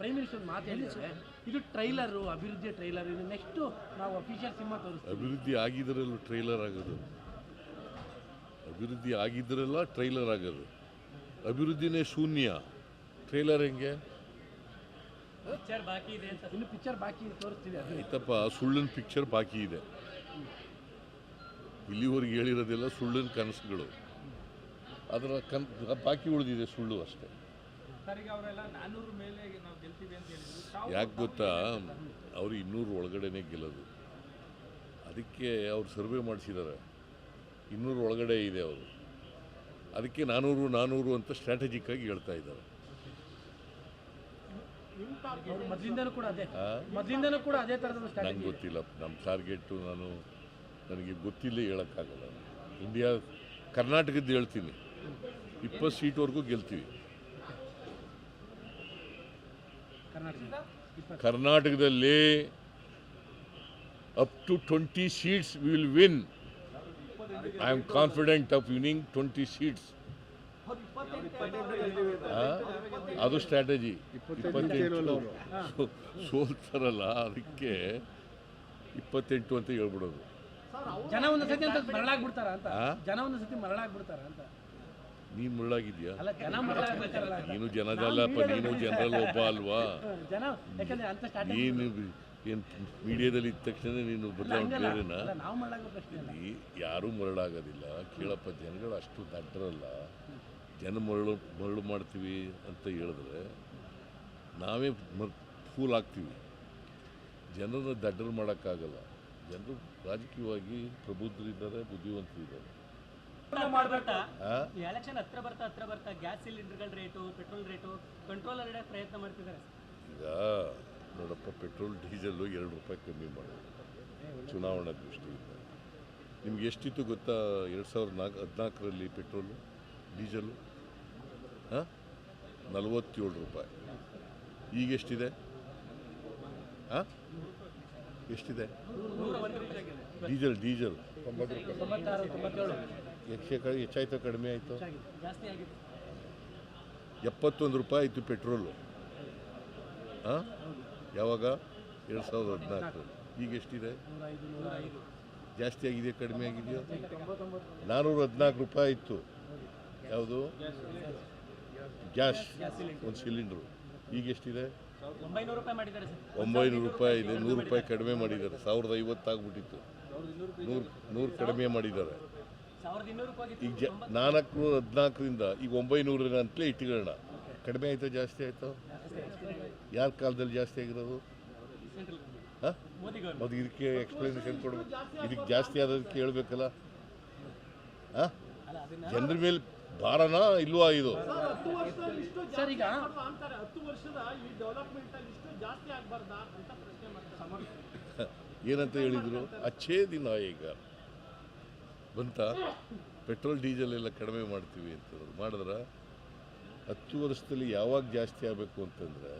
Prime minister ಮಾತು ಹೇಳಿದ್ರೆ ಇದು ಟ್ರೈಲರು ಅಭಿವೃದ್ಧಿ ಟ್ರೈಲರ್ ಇದು ನೆಕ್ಸ್ಟ್ ನಾವು ಅಫಿಷಿಯಲ್ ಸಿನಿಮಾ ತೋರಿಸ್ತೀವಿ. ಅಭಿವೃದ್ಧಿ ಆಗಿದ್ದರಲ್ಲೂ ಟ್ರೈಲರ್ ಆಗೋದು. ಅಭಿವೃದ್ಧಿ ಆಗಿದ್ರೆಲ್ಲ ಟ್ರೈಲರ್ ಆಗೋದು. ಅಭಿವೃದ್ಧಿನೇ ಶೂನ್ಯ. ಟ್ರೈಲರ್ ಹೆಂಗೆ? ಪಿಕ್ಚರ್ ಬಾಕಿ ಇದೆ ಅಂತ ಇನ್ನು ಪಿಕ್ಚರ್ ಬಾಕಿ ತೋರಿಸ್ತೀವಿ ಅದು. ಆಯ್ತಪ್ಪ ಸುಳ್ಳಿನ ಪಿಕ್ಚರ್ ಬಾಕಿ ಇದೆ. ಇಲ್ಲಿವರೆಗೆ ಹೇಳಿರೋದೆಲ್ಲ ಸುಳ್ಳಿನ ಕನಸುಗಳು. ಅದರ ಕನ್ ಬಾಕಿ ಉಳಿದಿದೆ ಸುಳ್ಳು ಅಷ್ಟೇ. ಯಾಕೆ ಗೊತ್ತಾ? ಅವರು ಇನ್ನೂರು ಒಳಗಡೆನೆ ಗೆಲ್ಲೋದು. ಅದಕ್ಕೆ ಅವ್ರು ಸರ್ವೆ ಮಾಡಿಸಿದ್ದಾರೆ ಇನ್ನೂರು ಒಳಗಡೆ ಇದೆ ಅವರು. ಅದಕ್ಕೆ ನಾನೂರು ನಾನೂರು ಅಂತ ಸ್ಟ್ರಾಟಜಿಕ್ ಆಗಿ ಹೇಳ್ತಾ ಇದ್ದಾರೆ. ನಂಗೆ ಗೊತ್ತಿಲ್ಲ. ನಮ್ಮ ಟಾರ್ಗೆಟು ನಾನು ನನಗೆ ಗೊತ್ತಿಲ್ಲ ಹೇಳೋಕ್ಕಾಗಲ್ಲ. ಇಂಡಿಯಾ ಕರ್ನಾಟಕದ್ದು ಹೇಳ್ತೀನಿ. ಇಪ್ಪತ್ತು ಸೀಟ್ವರೆಗೂ ಗೆಲ್ತೀವಿ ಕರ್ನಾಟಕದ ಇಪ್ಪತ್ತು ಕರ್ನಾಟಕದಲ್ಲಿ up to twenty seats will win I am confident of winning twenty seats ಅದು ಸ್ಟ್ರಾಟಜಿ ಇಪ್ಪತ್ತೆಂಟು ಸೋಲ್ತಾರಲ್ಲ ಅದಕ್ಕೆ ಇಪ್ಪತ್ತೆಂಟು ಅಂತ ಹೇಳ್ಬಿಡೋದು. ಜನ ಒಂದು ಸತಿ ಅಂತ ಮರಳಾಗ್ಬಿಡ್ತಾರ ಅಂತ? ಜನ ಒಂದು ಸತಿ ಮರಳಾಗ್ಬಿಡ್ತಾರ ಅಂತ ನೀನು ಮುಳ್ಳಾಗಿದ್ಯಾ ನೀನು ಜನದಲ್ಲಪ್ಪ ನೀನು ಜನರಲ್ ಒಬ್ಬ ಅಲ್ವಾ? ನೀನು ಏನು ಮೀಡಿಯಾದಲ್ಲಿ ಇದ್ದ ತಕ್ಷಣ ನೀನು ಬದಲಾವಣೆ ಬೇರೆನಾ? ಯಾರೂ ಮರಳಾಗೋದಿಲ್ಲ. ಕೇಳಪ್ಪ ಜನಗಳು ಅಷ್ಟು ದಡ್ಡರಲ್ಲ. ಜನ ಮರಳು ಮರಳು ಮಾಡ್ತೀವಿ ಅಂತ ಹೇಳಿದ್ರೆ ನಾವೇ ಮರ್ ಫೂಲ್ ಆಗ್ತೀವಿ. ಜನರನ್ನ ದಡ್ಡರು ಮಾಡೋಕ್ಕಾಗಲ್ಲ. ಜನರು ರಾಜಕೀಯವಾಗಿ ಪ್ರಬುದ್ಧರಿದ್ದಾರೆ ಬುದ್ಧಿವಂತರಿದ್ದಾರೆ. ಬರ್ತಾ ಆ? ಎಲೆಕ್ಷನ್ ಹತ್ರ ಬರ್ತಾ ಹತ್ರ ಬರ್ತಾ ಗ್ಯಾಸ್ ಸಿಲಿಂಡರ್ಗಳ ರೇಟು ಪೆಟ್ರೋಲ್ ರೇಟು ಕಂಟ್ರೋಲ್ ಇಡಕ್ಕೆ ಪ್ರಯತ್ನ ಮಾಡ್ತಿದ್ದಾರೆ. ಈಗ ನೋಡಪ್ಪ ಪೆಟ್ರೋಲ್ ಡೀಸೆಲ್ಲು ಎರಡು ರೂಪಾಯಿ ಕಮ್ಮಿ ಮಾಡೋದು. ಚುನಾವಣಾ ದೃಷ್ಟಿಯಿಂದ. ನಿಮ್ಗೆ ಎಷ್ಟಿತ್ತು ಗೊತ್ತಾ? ಎರಡು ಸಾವಿರದ ನಾಲ್ಕು ಹದಿನಾಲ್ಕರಲ್ಲಿ ಪೆಟ್ರೋಲು ಡೀಸೆಲು ಹಾಂ? ನಲವತ್ತೇಳು ರೂಪಾಯಿ. ಈಗ ಎಷ್ಟಿದೆ? ಹಾಂ? ಎಷ್ಟಿದೆ? ಡೀಸೆಲ್ ಡೀಸೆಲ್ ತೊಂಬತ್ತು ಹೆಚ್ಚಾಯಿತು ಕಡಿಮೆ ಆಯಿತು? ಎಪ್ಪತ್ತೊಂದು ರೂಪಾಯಿ ಆಯಿತು ಪೆಟ್ರೋಲು. ಹಾಂ ಯಾವಾಗ? ಎರಡು ಸಾವಿರದ ಹದಿನಾಲ್ಕು. ಈಗ ಎಷ್ಟಿದೆ? ಜಾಸ್ತಿ ಆಗಿದೆ ಕಡಿಮೆ ಆಗಿದೆಯೋ? ನಾನ್ನೂರ ಹದಿನಾಲ್ಕು ರೂಪಾಯಿ ಇತ್ತು ಯಾವುದು? ಗ್ಯಾಸ್. ಒಂದು ಸಿಲಿಂಡ್ರು. ಈಗ ಎಷ್ಟಿದೆ? ಒಂಬೈನೂರು ರೂಪಾಯಿ ಇದೆ. ನೂರು ರೂಪಾಯಿ ಕಡಿಮೆ ಮಾಡಿದ್ದಾರೆ. ಸಾವಿರದ ಐವತ್ತು ಆಗ್ಬಿಟ್ಟಿತ್ತು. ನೂರು ನೂರು ಕಡಿಮೆ ಮಾಡಿದ್ದಾರೆ. ಈಗ ಜ ನಾಲ್ಕು ನೂರ ಹದಿನಾಲ್ಕರಿಂದ ಈಗ ಒಂಬೈನೂರ ಅಂತಲೇ ಇಟ್ಕೊಳ್ಳೋಣ ಕಡಿಮೆ ಆಯಿತು ಜಾಸ್ತಿ ಆಯಿತು? ಯಾರ ಕಾಲದಲ್ಲಿ ಜಾಸ್ತಿ ಆಗಿರೋದು? ಹಾಂ? ಮತ್ತು ಇದಕ್ಕೆ ಎಕ್ಸ್ಪ್ಲನೇಷನ್ ಕೊಡ್ಬೇಕು. ಇದಕ್ಕೆ ಜಾಸ್ತಿ ಆದದಕ್ಕೆ ಹೇಳ್ಬೇಕಲ್ಲ ಹಾಂ? ಜನರ ಮೇಲೆ ಭಾರನಾ ಇಲ್ವಾ ಇದು? ಸರ್ ಈಗ ಅಂತಾರೆ. ಹತ್ತು ವರ್ಷದ ಈ ಡೆವಲಪ್ಮೆಂಟ್ ಅಲ್ಲಿ ಇಷ್ಟು ಜಾಸ್ತಿ ಆಗ್ಬಾರ್ದಾ ಅಂತ ಪ್ರಶ್ನೆ ಮಾಡ್ತಾರೆ. ಏನಂತ ಹೇಳಿದರು? ಅಚ್ಚೇ ದಿನ ಈಗ ಬಂತ? ಪೆಟ್ರೋಲ್ ಡೀಸೆಲ್ ಎಲ್ಲ ಕಡಿಮೆ ಮಾಡ್ತೀವಿ ಅಂತಂದ್ರು ಮಾಡಿದ್ರೆ ಹತ್ತು ವರ್ಷದಲ್ಲಿ ಯಾವಾಗ ಜಾಸ್ತಿ ಆಗಬೇಕು ಅಂತಂದರೆ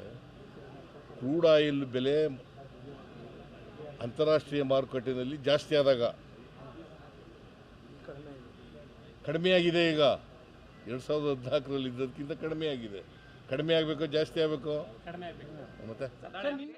ಕ್ರೂಡ್ ಆಯಿಲ್ ಬೆಲೆ ಅಂತಾರಾಷ್ಟ್ರೀಯ ಮಾರುಕಟ್ಟೆಯಲ್ಲಿ ಜಾಸ್ತಿ ಆದಾಗ. ಕಡಿಮೆ ಆಗಿದೆ ಈಗ. ಎರಡು ಸಾವಿರದ ಹದಿನಾಲ್ಕರಲ್ಲಿ ಇದ್ದದಕ್ಕಿಂತ ಕಡಿಮೆ ಆಗಿದೆ. ಕಡಿಮೆ ಆಗಬೇಕು ಜಾಸ್ತಿ ಆಗಬೇಕು? ಮತ್ತೆ?